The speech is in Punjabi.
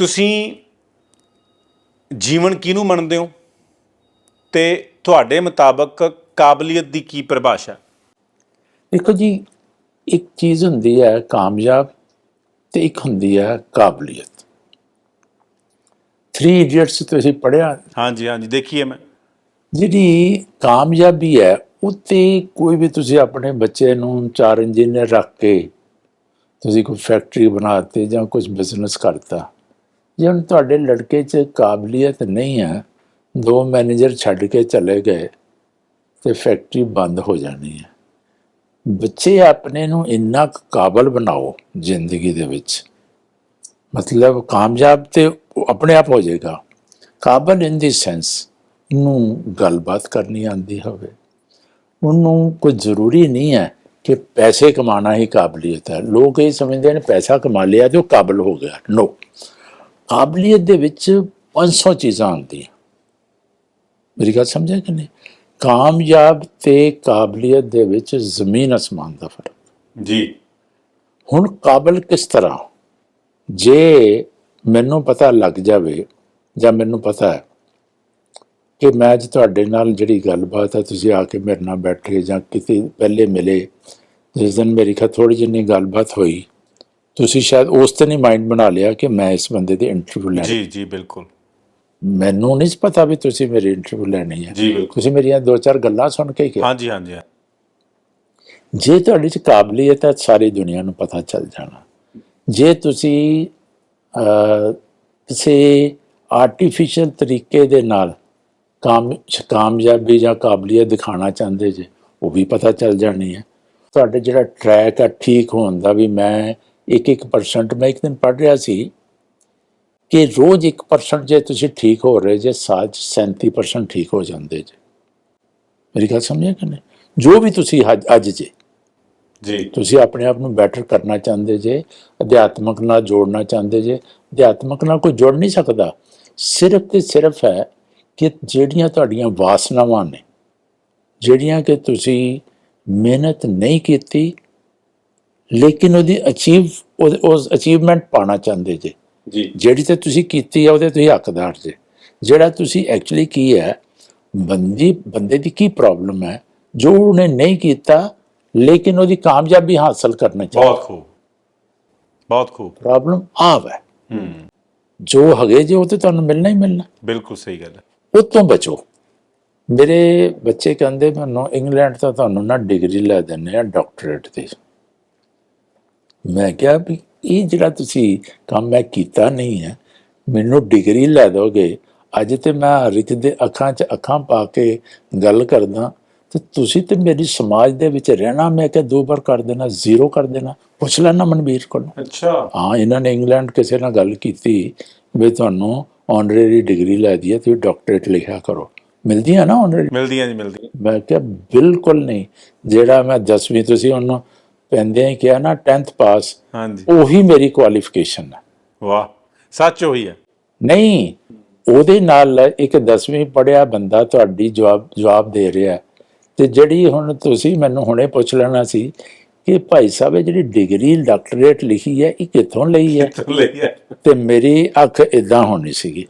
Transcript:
ਤੁਸੀਂ ਜੀਵਨ ਕਿਹਨੂੰ ਮੰਨਦੇ ਹੋ? ਤੇ ਤੁਹਾਡੇ ਮੁਤਾਬਕ ਕਾਬਲੀਅਤ ਦੀ ਕੀ ਪਰਿਭਾਸ਼ਾ ਦੇਖੋ ਜੀ ਇੱਕ ਚੀਜ਼ ਹੁੰਦੀ ਹੈ ਕਾਮਯਾਬ ਤੇ ਇੱਕ ਹੁੰਦੀ ਹੈ ਕਾਬਲੀਅਤ। 3 ਇਡੀਅਟਸ ਤੁਸੀਂ ਪੜਿਆ ਹਾਂਜੀ ਹਾਂਜੀ ਦੇਖੀਏ ਮੈਂ। ਜਿਹੜੀ ਕਾਮਯਾਬੀ ਹੈ ਉੱਤੇ ਕੋਈ ਵੀ ਤੁਸੀਂ ਆਪਣੇ ਬੱਚੇ ਨੂੰ ਚਾਰ ਇੰਜੀਨੀਅਰ ਰੱਖ ਕੇ ਤੁਸੀਂ ਕੋਈ ਫੈਕਟਰੀ ਬਣਾਤੇ ਜਾਂ ਕੁਝ ਬਿਜ਼ਨਸ ਕਰਤਾ ਜੇ ਹੁਣ ਤੁਹਾਡੇ ਲੜਕੇ 'ਚ ਕਾਬਲੀਅਤ ਨਹੀਂ ਹੈ, ਦੋ ਮੈਨੇਜਰ ਛੱਡ ਕੇ ਚਲੇ ਗਏ ਤੇ ਫੈਕਟਰੀ ਬੰਦ ਹੋ ਜਾਣੀ ਹੈ। ਬੱਚੇ ਆਪਣੇ ਨੂੰ ਇੰਨਾ ਕਾਬਲ ਬਣਾਓ ਜ਼ਿੰਦਗੀ ਦੇ ਵਿੱਚ। ਮਤਲਬ ਕਾਮਯਾਬ ਤੇ ਆਪਣੇ ਆਪ ਹੋ ਜਾਏਗਾ। ਕਾਬਲ ਇਨ ਦੀ ਸੈਂਸ ਨੂੰ ਗੱਲਬਾਤ ਕਰਨੀ ਆਂਦੀ ਹੋਵੇ। ਉਹਨੂੰ ਕੋਈ ਜ਼ਰੂਰੀ ਨਹੀਂ ਹੈ ਕਿ ਪੈਸੇ ਕਮਾਣਾ ਹੀ ਕਾਬਲੀਅਤ ਹੈ। ਲੋਕ ਇਹ ਸਮਝਦੇ ਨੇ ਪੈਸਾ ਕਮਾ ਲਿਆ ਤੇ ਉਹ ਕਾਬਲ ਹੋ ਗਿਆ। ਨੋ ਕਾਬਲੀਅਤ ਦੇ ਵਿੱਚ 500 ਚੀਜ਼ਾਂ ਆਉਂਦੀਆਂ। ਮੇਰੀ ਗੱਲ ਸਮਝਿਆ ਕਿ ਨਹੀਂ? ਕਾਮਯਾਬ ਤੇ ਕਾਬਲੀਅਤ ਦੇ ਵਿੱਚ ਜ਼ਮੀਨ ਅਸਮਾਨ ਦਾ ਫ਼ਰਕ। ਜੀ। ਹੁਣ ਕਾਬਲ ਕਿਸ ਤਰ੍ਹਾਂ? ਜੇ ਮੈਨੂੰ ਪਤਾ ਲੱਗ ਜਾਵੇ ਜਾਂ ਮੈਨੂੰ ਪਤਾ ਹੈ ਕਿ ਮੈਂ ਅੱਜ ਤੁਹਾਡੇ ਨਾਲ ਜਿਹੜੀ ਗੱਲਬਾਤ ਹੈ ਤੁਸੀਂ ਆ ਕੇ ਮੇਰੇ ਨਾਲ ਬੈਠੇ ਜਾਂ ਕਿਤੇ ਪਹਿਲੇ ਮਿਲੇ ਜਿਸ ਦਿਨ ਮੇਰੀ ਖਾ ਥੋੜੀ ਜਿਹੀ ਗੱਲਬਾਤ ਹੋਈ ਤੁਸੀਂ ਸ਼ਾਇਦ ਉਸ ਤੇ ਨਹੀਂ ਮਾਈਂਡ ਬਣਾ ਲਿਆ ਕਿ ਮੈਂ ਇਸ ਬੰਦੇ ਦੀ ਇੰਟਰਵਿਊ ਲੈਣੀ ਜੀ ਜੀ ਬਿਲਕੁਲ। ਮੈਨੂੰ ਨਹੀਂ ਪਤਾ ਵੀ ਤੁਸੀਂ ਮੇਰੀ ਇੰਟਰਵਿਊ ਲੈਣੀ ਹੈ। ਤੁਸੀਂ ਮੇਰੀਆਂ ਦੋ ਚਾਰ ਗੱਲਾਂ ਸੁਣ ਕੇ ਹੀ ਹਾਂਜੀ ਹਾਂਜੀ ਜੇ ਤੁਹਾਡੇ 'ਚ ਕਾਬਲੀਅਤ ਹੈ ਸਾਰੀ ਦੁਨੀਆ ਨੂੰ ਪਤਾ ਚੱਲ ਜਾਣਾ। ਜੇ ਤੁਸੀਂ ਕਿਸੇ ਆਰਟੀਫੀਸ਼ੀਅਲ ਤਰੀਕੇ ਦੇ ਨਾਲ ਕਾਮ ਕਾਮਯਾਬੀ ਜਾਂ ਕਾਬਲੀਅਤ ਦਿਖਾਣਾ ਚਾਹੁੰਦੇ ਜੇ ਉਹ ਵੀ ਪਤਾ ਚੱਲ ਜਾਣੀ ਹੈ। ਤੁਹਾਡੇ ਜਿਹੜਾ ਟਰੈਕ ਹੈ ਠੀਕ ਹੋਣ ਦਾ ਵੀ ਮੈਂ 1-1% ਮੈਂ ਇੱਕ ਦਿਨ ਪੜ੍ਹ ਰਿਹਾ ਸੀ ਕਿ ਰੋਜ਼ 1% ਜੇ ਤੁਸੀਂ ਠੀਕ ਹੋ ਰਹੇ ਜੇ ਸਾਲ 'ਚ 37% ਠੀਕ ਹੋ ਜਾਂਦੇ ਜੇ। ਮੇਰੀ ਗੱਲ ਸਮਝਿਆ ਕਿ ਨਹੀਂ? ਜੋ ਵੀ ਤੁਸੀਂ ਅੱਜ ਅੱਜ ਜੇ। ਜੀ। ਤੁਸੀਂ ਆਪਣੇ ਆਪ ਨੂੰ ਬੈਟਰ ਕਰਨਾ ਚਾਹੁੰਦੇ ਜੇ ਅਧਿਆਤਮਕ ਨਾਲ ਜੋੜਨਾ ਚਾਹੁੰਦੇ ਜੇ। ਅਧਿਆਤਮਕ ਨਾਲ ਕੋਈ ਜੁੜ ਨਹੀਂ ਸਕਦਾ। ਸਿਰਫ ਤੇ ਸਿਰਫ ਹੈ ਕਿ ਜਿਹੜੀਆਂ ਤੁਹਾਡੀਆਂ ਵਾਸਨਾਵਾਂ ਨੇ ਜਿਹੜੀਆਂ ਕਿ ਤੁਸੀਂ ਮਿਹਨਤ ਨਹੀਂ ਕੀਤੀ ਲੇਕਿਨ ਉਹਦੀ ਅਚੀਵ ਉਸ ਅਚੀਵਮੈਂਟ ਪਾਣਾ ਚਾਹੁੰਦੇ ਜੇ। ਜੀ। ਜਿਹੜੀ ਤੇ ਤੁਸੀਂ ਕੀਤੀ ਹੈ ਉਹਦੇ ਤੁਸੀਂ ਹੱਕਦਾਰ ਜੇ। ਜਿਹੜਾ ਤੁਸੀਂ ਐਕਚੁਅਲੀ ਕੀ ਹੈ ਬੰਦੀ ਬੰਦੇ ਦੀ ਕੀ ਪ੍ਰੋਬਲਮ ਹੈ ਜੋ ਉਹਨੇ ਨਹੀਂ ਕੀਤਾ ਲੇਕਿਨ ਉਹਦੀ ਕਾਮਯਾਬੀ ਹਾਸਲ ਕਰਨਾ ਚਾਹੁੰਦਾ। ਬਹੁਤ ਖੂਬ। ਬਹੁਤ ਖੂਬ। ਪ੍ਰੋਬਲਮ ਆਵ ਹੈ। ਹੂੰ। ਜੋ ਹੈਗੇ ਜੇ ਉਹ ਤੇ ਤੁਹਾਨੂੰ ਮਿਲਣਾ ਹੀ ਮਿਲਣਾ। ਬਿਲਕੁਲ ਸਹੀ ਗੱਲ ਹੈ। ਉਹ ਤੋਂ ਬਚੋ। ਮੇਰੇ ਬੱਚੇ ਕਹਿੰਦੇ ਮੈਨੂੰ ਇੰਗਲੈਂਡ ਤੋਂ ਤੁਹਾਨੂੰ ਨਾ ਡਿਗਰੀ ਲੈ ਦਿੰਦੇ ਆ ਡਾਕਟਰੇਟ ਦੀ ਮੈਂ ਕਿਹਾ ਵੀ ਇਹ ਜਿਹੜਾ ਤੁਸੀਂ ਕੰਮ ਮੈਂ ਕੀਤਾ ਨਹੀਂ ਹੈ ਮੈਨੂੰ ਡਿਗਰੀ ਲੈ ਦੋਗੇ। ਅੱਜ ਤੇ ਮੈਂ ਰਿਤ ਦੇ ਅੱਖਾਂ 'ਚ ਅੱਖਾਂ ਪਾ ਕੇ ਗੱਲ ਕਰਦਾ ਤੇ ਤੁਸੀਂ ਤੇ ਮੇਰੀ ਸਮਾਜ ਦੇ ਵਿੱਚ ਰਹਿਣਾ ਮੈਂ ਕਿ ਦੋ ਵਾਰ ਕਰ ਦੇਣਾ ਜ਼ੀਰੋ ਕਰ ਦੇਣਾ। ਪੁੱਛ ਲੈਣਾ ਮਨਵੀਰ ਕੋਲੋਂ। ਅੱਛਾ। ਹਾਂ ਇਹਨਾਂ ਨੇ ਇੰਗਲੈਂਡ ਕਿਸੇ ਨਾਲ ਗੱਲ ਕੀਤੀ ਵੀ ਤੁਹਾਨੂੰ ਆਨਰੇਰੀ ਡਿਗਰੀ ਲੈ ਦੀ ਹੈ ਤੁਸੀਂ ਡਾਕਟਰੇਟ ਲਿਖਿਆ ਕਰੋ। ਮਿਲਦੀ ਹੈ ਨਾ ਆਨਰੇਰੀ ਮਿਲਦੀਆਂ ਜੀ ਮਿਲਦੀਆਂ। ਮੈਂ ਕਿਹਾ ਬਿਲਕੁਲ ਨਹੀਂ। ਜਿਹੜਾ ਮੈਂ 10ਵੀਂ ਤੁਸੀਂ ਉਹਨੂੰ ਪੈਂਦੇ ਹੀ ਕਿਹਾ ਨਾ 10th ਪਾਸ ਹਾਂਜੀ। ਉਹੀ ਮੇਰੀ ਕੁਆਲੀਫਿਕੇਸ਼ਨ ਹੈ ਵਾਹ ਸੱਚ ਹੋਈ ਹੈ ਨਹੀਂ ਉਹਦੇ ਨਾਲ ਇੱਕ 10ਵੀਂ ਪੜਿਆ ਬੰਦਾ ਤੁਹਾਡੀ ਜਵਾਬ ਜਵਾਬ ਦੇ ਰਿਹਾ। ਹੈ। ਤੇ ਜਿਹੜੀ ਹੁਣ ਤੁਸੀਂ ਮੈਨੂੰ ਹੁਣੇ ਪੁੱਛ ਲੈਣਾ ਸੀ ਕਿ ਭਾਈ ਸਾਹਿਬ ਇਹ ਜਿਹੜੀ ਡਿਗਰੀ ਡਾਕਟਰੇਟ ਲਿਖੀ ਹੈ ਇਹ ਕਿੱਥੋਂ ਲਈ ਹੈ? ਲਈ ਹੈ? ਤੇ ਮੇਰੀ ਅੱਖ ਇਦਾਂ ਹੋਣੀ ਸੀਗੀ।